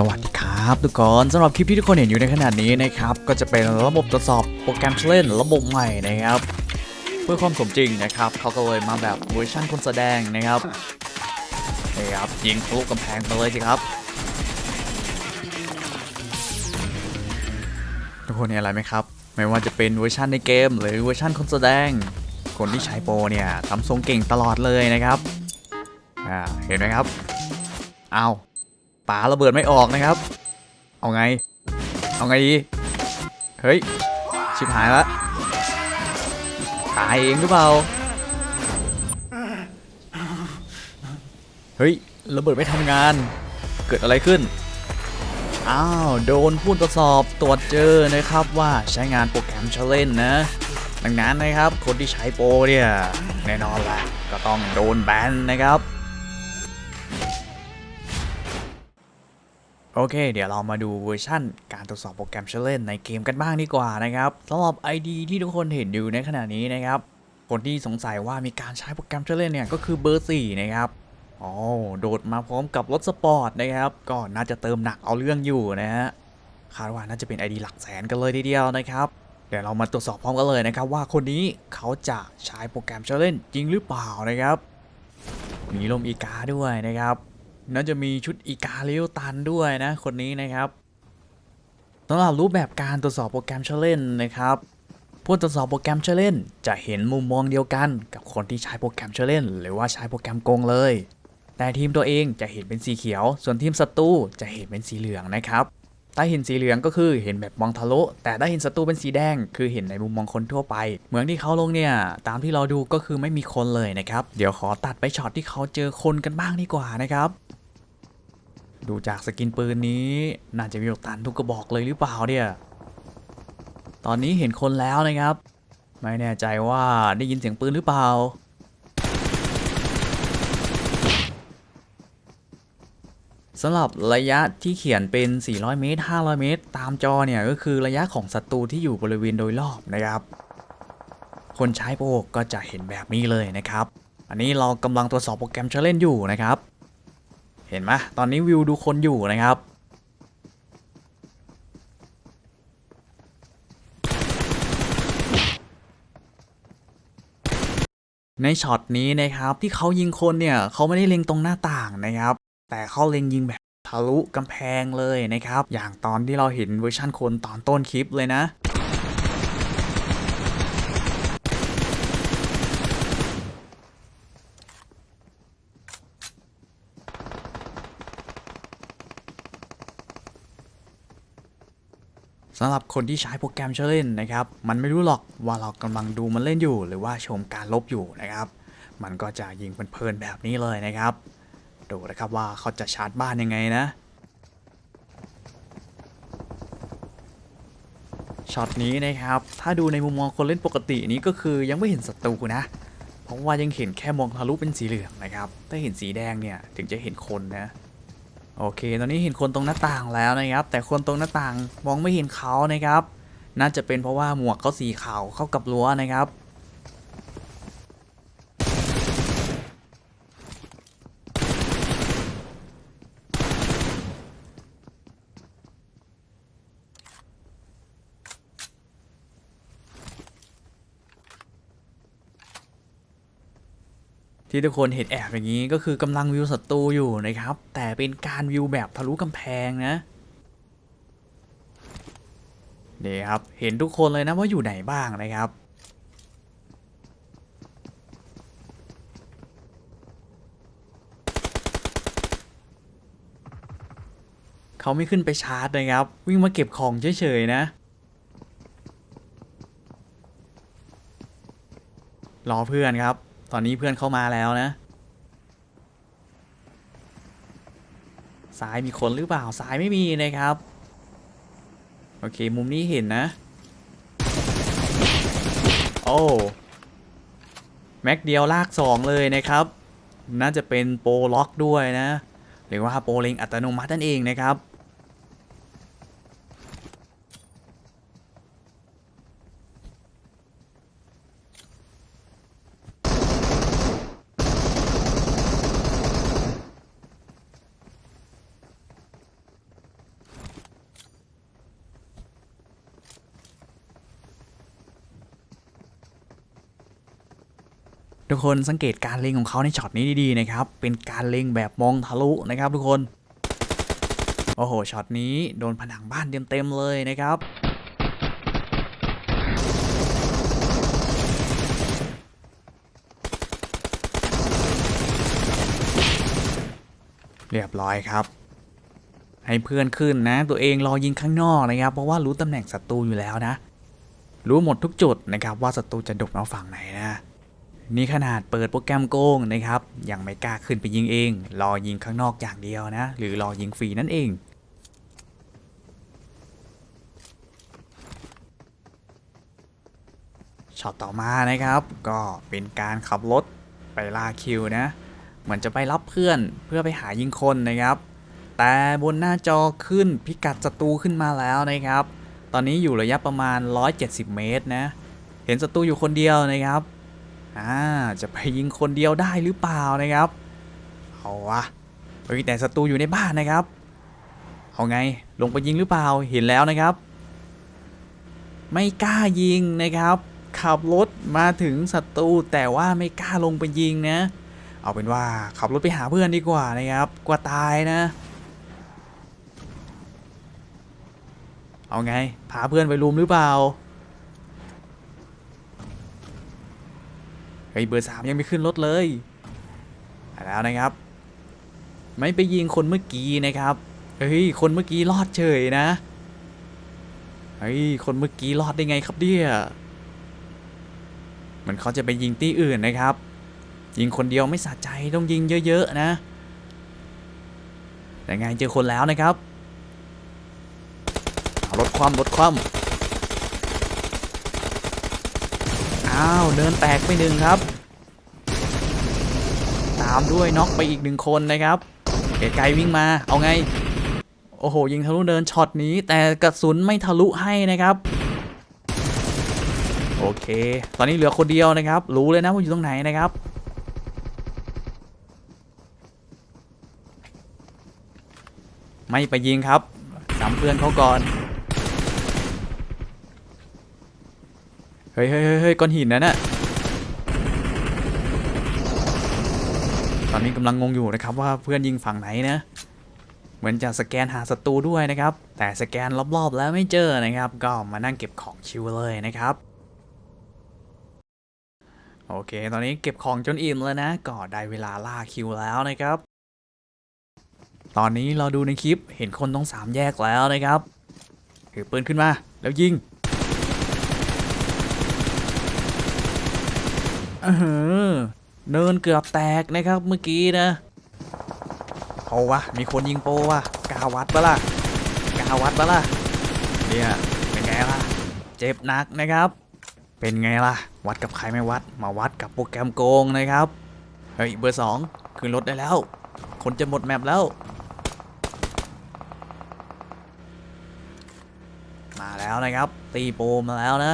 สวัสดีครับทุกคนสำหรับคลิปที่ทุกคนเห็นอยู่ในขณะนี้นะครับ ก็จะเป็นระบบตรวจสอบโปรแกรมเล่นระบบใหม่นะครับ เพื่อความสมจริงนะครับเขาก็เลยมาแบบเวอร์ชันคนแสดงนะครับนี่ครับยิงทะลุกำแพงไปเลยสิครับ ทุกคนเห็นอะไรไหมครับ ไม่ว่าจะเป็นเวอร์ชันในเกม หรือเวอร์ชันคนแสดง คนที่ใช้โปรเนี่ยทำทรงเก่งตลอดเลยนะครับอ่าเห็นไหมครับเอา ปาระเบิดไม่ออกนะครับ เอาไง เอาไงดี เฮ้ย ชิบหายละ ตายเองหรือเปล่า เฮ้ย ระเบิดไม่ทำงาน เกิดอะไรขึ้น อ้าว โดนผู้ตรวจสอบตรวจเจอนะครับว่าใช้งานโปรแกรมชเล่นนะ ดังนั้นนะครับ คนที่ใช้โปรเนี่ย แน่นอนละก็ต้องโดนแบนนะครับ โอเค เดี๋ยวเรามาดูเวอร์ชั่นการตรวจสอบโปรแกรมเชลเล่นในเกมกันบ้างดีกว่านะครับสำหรับ ID ที่ทุกคนเห็นอยู่ในขณะนี้นะครับ คนที่สงสัยว่ามีการใช้โปรแกรมเชลเล่นเนี่ยก็คือเบอร์ 4 นะครับอ๋อโดดมาพร้อมกับรถสปอร์ตนะครับ ก็น่าจะเติมหนักเอาเรื่องอยู่นะฮะ คาดว่าน่าจะเป็น ID หลักแสนกันเลยทีเดียวนะครับ เดี๋ยวเรามาตรวจสอบพร้อมกันเลยนะครับ ว่าคนนี้เขาจะใช้โปรแกรมเชลเล่นจริงหรือเปล่านะครับ มีลมอีกาด้วยนะครับ น่าจะมีชุดอีกาเลี้ยวตันด้วยนะ คนนี้นะครับสำหรับรูปแบบการตรวจสอบโปรแกรมเชลเลนนะครับผู้ตรวจสอบโปรแกรมเชลเลนจะเห็นมุมมองเดียวกันกับคนที่ใช้โปรแกรมเชลเลนหรือว่าใช้โปรแกรมโกงเลย แต่ทีมตัวเองจะเห็นเป็นสีเขียว ส่วนทีมศัตรูจะเห็นเป็นสีเหลืองนะครับถ้าเห็นสีเหลืองก็คือเห็นแบบมองทะลุแต่ถ้าเห็นศัตรูเป็นสีแดง คือเห็นในมุมมองคนทั่วไป เหมือนที่เขาลงเนี่ย ตามที่เราดูก็คือไม่มีคนเลยนะครับ เดี๋ยวขอตัดไปช็อตที่เขาเจอคนกันบ้างดีกว่านะครับ ดูจากสกินปืนนี้ น่าจะมีโอกาสทุกกระบอกเลยหรือเปล่าเนี่ย ตอนนี้เห็นคนแล้วนะครับ ไม่แน่ใจว่าได้ยินเสียงปืนหรือเปล่า สำหรับระยะที่เขียนเป็น 400 เมตร 500 เมตร ตามจอเนี่ยก็คือระยะของศัตรูที่อยู่บริเวณโดยรอบนะครับ คนใช้โปรก็จะเห็นแบบนี้เลยนะครับ อันนี้เรากำลังตรวจสอบโปรแกรมเชลเลนอยู่นะครับ เห็นไหมตอนนี้วิวดูคนอยู่นะครับ ในช็อตนี้นะครับที่เขายิงคนเนี่ยเขาไม่ได้เล็งตรงหน้าต่างนะครับ แต่เขาเล็งยิงแบบทะลุกำแพงเลยนะครับ อย่างตอนที่เราเห็นเวอร์ชั่นคนตอนต้นคลิปเลยนะ สำหรับคนที่ใช้โปรแกรมเชลเล่นนะครับ มันไม่รู้หรอกว่าเรากำลังดูมันเล่นอยู่ หรือว่าชมการลบอยู่นะครับ มันก็จะยิงเพลินๆแบบนี้เลยนะครับ ดูนะครับว่าเขาจะชาร์จบ้านยังไงนะ ช็อตนี้นะครับ ถ้าดูในมุมมองคนเล่นปกตินี้ก็คือยังไม่เห็นศัตรูนะ เพราะว่ายังเห็นแค่มองทะลุเป็นสีเหลืองนะครับ ถ้าเห็นสีแดงเนี่ยถึงจะเห็นคนนะ โอเค ตอนนี้เห็นคนตรงหน้าต่างแล้วนะครับ แต่คนตรงหน้าต่างมองไม่เห็นเขานะครับ น่าจะเป็นเพราะว่าหมวกเขาสีขาวเข้ากับรั้วนะครับ ที่ทุกคนเห็นแอบอย่างนี้ก็คือกำลังวิวศัตรูอยู่นะครับ แต่เป็นการวิวแบบทะลุกำแพงนะเดี๋ยครับเห็นทุกคนเลยนะว่าอยู่ไหนบ้างนะครับเขาไม่ขึ้นไปชาร์จนะครับ วิ่งมาเก็บของเฉยๆนะรอเพื่อนครับ ตอนนี้เพื่อนเข้ามาแล้วนะ ซ้ายมีคนหรือเปล่า ซ้ายไม่มีนะครับ โอเค มุมนี้เห็นนะ โอ้แม็กเดียวลากสองเลยนะครับ น่าจะเป็นโปรล็อกด้วยนะ หรือว่าโปรเลงอัตโนมัตินั่นเองนะครับ ทุกคนสังเกตการเล็งของเขาในช็อตนี้ดีๆนะครับ เป็นการเล็งแบบมองทะลุนะครับ ทุกคน โอ้โห ช็อตนี้โดนผนังบ้านเต็มๆเลยนะครับ เรียบร้อยครับ ให้เพื่อนขึ้นนะ ตัวเองรอยิงข้างนอกนะครับ เพราะว่ารู้ตำแหน่งศัตรูอยู่แล้วนะ รู้หมดทุกจุดนะครับว่าศัตรูจะดกมาฝั่งไหนนะ นี่ขนาดเปิดโปรแกรมโกงนะครับ ยังไม่กล้าขึ้นไปยิงเอง รอยิงข้างนอกอย่างเดียวนะ หรือรอยิงฟรีนั่นเองช็อตต่อมานะครับ ก็เป็นการขับรถไปล่าคิวนะ เหมือนจะไปรับเพื่อนเพื่อไปหายิงคนนะครับ แต่บนหน้าจอขึ้นพิกัดศัตรูขึ้นมาแล้วนะครับ ตอนนี้อยู่ระยะประมาณ 170 เมตรนะ เห็นศัตรูอยู่คนเดียวนะครับ อ่าจะไปยิงคนเดียวได้หรือเปล่านะครับเอาวะเฮ้ยแต่ศัตรูอยู่ในบ้านนะครับเอาไงลงไปยิงหรือเปล่าเห็นแล้วนะครับ ไม่กล้ายิงนะครับ ขับรถมาถึงศัตรูแต่ว่าไม่กล้าลงไปยิงนะ เอาเป็นว่าขับรถไปหาเพื่อนดีกว่านะครับกลัวตายนะ เอาไงพาเพื่อนไปรุมหรือเปล่า เฮ้ยเบอร์สามยังไม่ขึ้นรถเลยแล้วนะครับ ไม่ไปยิงคนเมื่อกี้นะครับเฮ้ยคนเมื่อกี้รอดเฉยนะเฮ้ยคนเมื่อกี้รอดได้ไงครับเนี่ยเหมือนเขาจะไปยิงที่อื่นนะครับ ยิงคนเดียวไม่สะใจต้องยิงเยอะๆนะแต่ไงเจอคนแล้วนะครับเอาลดความลดความ อ้าวเดินแตกไปหนึ่งครับ ตามด้วยน็อกไปอีกหนึ่งคนนะครับไกลวิ่งมาเอาไง โอ้โห ยิงทะลุเดินช็อตนี้ แต่กระสุนไม่ทะลุให้นะครับ โอเค ตอนนี้เหลือคนเดียวนะครับ รู้เลยนะว่าอยู่ตรงไหนนะครับไม่ไปยิงครับสามเพื่อนเขาก่อน เฮ้ยเฮ้ยเฮ้ยเฮ้ยก้อนหินนั่นน่ะตอนนี้กำลังงงอยู่นะครับว่าเพื่อนยิงฝั่งไหนนะเหมือนจะสแกนหาศัตรูด้วยนะครับ แต่สแกนรอบๆแล้วไม่เจอนะครับ ก็มานั่งเก็บของชิวเลยนะครับ โอเค ตอนนี้เก็บของจนอิ่มแล้วนะ ก็ได้เวลาล่าคิวแล้วนะครับ ตอนนี้เราดูในคลิปเห็นคนตรงสามแยกแล้วนะครับถือปืนขึ้นมาแล้วยิง เออเนินเกือบแตกนะครับเมื่อกี้นะเอาวะ มีคนยิงโปวะกาวัดปะล่ะกาวัดปะล่ะเนี่ยเป็นไงล่ะ เจ็บหนักนะครับ เป็นไงล่ะ วัดกับใครไม่วัด มาวัดกับโปรแกรมโกงนะครับ เฮ้ย เบอร์สองขึ้นรถได้แล้ว คนจะหมดแมปแล้ว มาแล้วนะครับ ตีโปมาแล้วนะ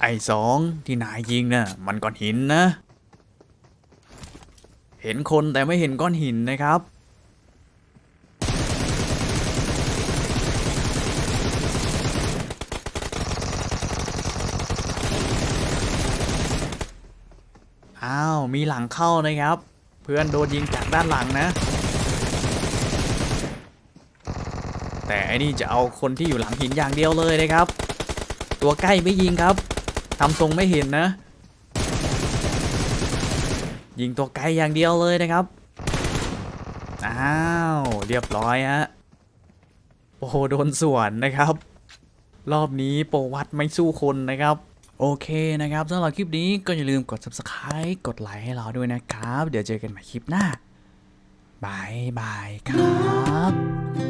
ไอ้สองที่นายยิงน่ะมันก้อนหินนะ เห็นคนแต่ไม่เห็นก้อนหินนะครับ อ้าว มีหลังเข้านะครับ เพื่อนโดนยิงจากด้านหลังนะ แต่อ้นี่จะเอาคนที่อยู่หลังหินอย่างเดียวเลยนะครับ ตัวใกล้ไม่ยิงครับ ทำทรงไม่เห็นนะ ยิงตัวไกลอย่างเดียวเลยนะครับ อ้าว เรียบร้อยฮะ โอ้โหโดนสวนนะครับ รอบนี้โปรวัดไม่สู้คนนะครับโอเคนะครับสำหรับคลิปนี้ก็อย่าลืมกด subscribe กดไลค์ให้เราด้วยนะครับ เดี๋ยวเจอกันใหม่คลิปหน้าบายบายครับ